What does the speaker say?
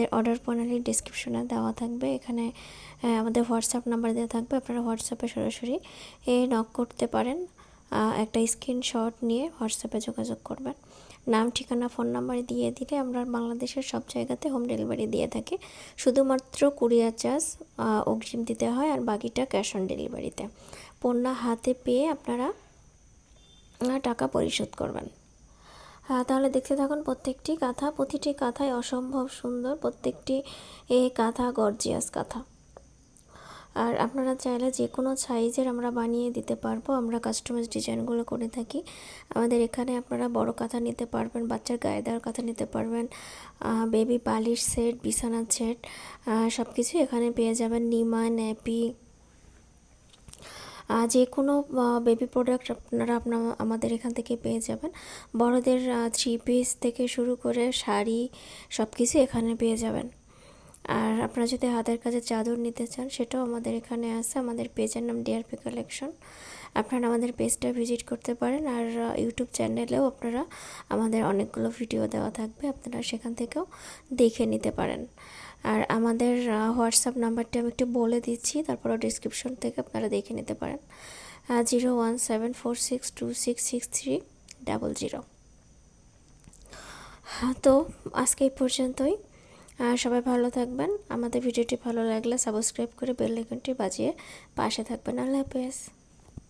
আমাদের অর্ডার প্রণালী ডিসক্রিপশনে দেওয়া থাকবে। এখানে আমাদের হোয়াটসঅ্যাপ নাম্বার দেওয়া থাকবে। আপনারা হোয়াটসঅ্যাপে সরাসরি, এ নক করতে পারেন। একটা স্ক্রিনশট নিয়ে হোয়াটসঅ্যাপে যোগাযোগ করবেন। নাম, ঠিকানা ফোন নাম্বার দিয়ে দিলে আমরা বাংলাদেশের সব জায়গাতে হোম ডেলিভারি দিয়ে থাকি। শুধুমাত্র কুরিয়ার চার্জ অগ্রিম দিতে হয় আর বাকিটা ক্যাশ অন ডেলিভারিতে পণ্য হাতে পেয়ে আপনারা টাকা পরিশোধ করবেন। তাহলে দেখতে থাকুন প্রত্যেকটি কাঁথা। প্রতিটি কাঁথায় অসম্ভব সুন্দর, প্রত্যেকটি এ কাঁথা গর্জিয়াস কাঁথা। আর আপনারা চাইলে যে কোনো সাইজের আমরা বানিয়ে দিতে পারব। আমরা কাস্টমাইজ ডিজাইনগুলো করে থাকি। আমাদের এখানে আপনারা বড় কাঁথা নিতে পারবেন, বাচ্চার গায়ে দেওয়ার কাঁথা নিতে পারবেন বেবি পালিশ সেট বিছানার সেট সব কিছু এখানে পেয়ে যাবেন। নিমা ন্যাপি যে কোনো বেবি প্রোডাক্ট আপনারা আপনার, আমাদের এখান থেকে পেয়ে যাবেন। বড়দের থ্রি পিস থেকে শুরু করে শাড়ি সব কিছু এখানে পেয়ে যাবেন। আর আপনারা যদি হাতের কাছে চাদর নিতে চান, সেটাও আমাদের এখানে আছে। আমাদের পেজের নাম ডিআরপি কালেকশন আপনারা আমাদের পেজটা ভিজিট করতে পারেন আর ইউটিউব চ্যানেলেও আপনারা আমাদের অনেকগুলো ভিডিও দেওয়া থাকবে। আপনারা সেখান থেকেও দেখে নিতে পারেন। আর আমাদের হোয়াটসঅ্যাপ নাম্বারটা আমি একটু বলে দিচ্ছি তারপরে ডিসক্রিপশন থেকে আপনারা দেখে নিতে পারেন। Zero one seven four six two six six three double zero তো আজকে এই পর্যন্তই। সবাই ভালো থাকবেন। আমাদের ভিডিওটি ভালো লাগলে সাবস্ক্রাইব করে বেল আইকনটি বাজিয়ে পাশে থাকবেন। আল্লাহ হাফেজ।